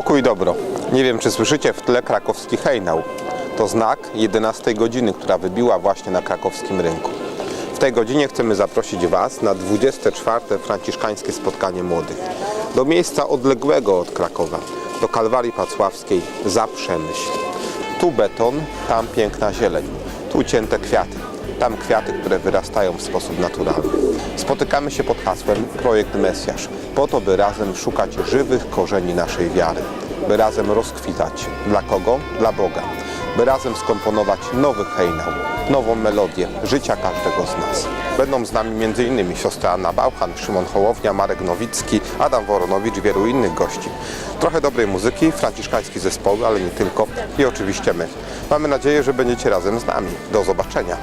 Chuj dobro. Nie wiem, czy słyszycie w tle krakowski hejnał. To znak 11 godziny, która wybiła właśnie na krakowskim rynku. W tej godzinie chcemy zaprosić Was na 24. franciszkańskie spotkanie młodych. Do miejsca odległego od Krakowa, do Kalwarii Pacławskiej za Przemyśl. Tu beton, tam piękna zieleń, tu cięte kwiaty, tam kwiaty, które wyrastają w sposób naturalny. Spotykamy się pod hasłem Projekt Mesjasz, po to, by razem szukać żywych korzeni naszej wiary, by razem rozkwitać. Dla kogo? Dla Boga. By razem skomponować nowy hejnał, nową melodię życia każdego z nas. Będą z nami m.in. siostra Anna Bauchan, Szymon Hołownia, Marek Nowicki, Adam Woronowicz, wielu innych gości. Trochę dobrej muzyki, franciszkański zespoły, ale nie tylko i oczywiście my. Mamy nadzieję, że będziecie razem z nami. Do zobaczenia.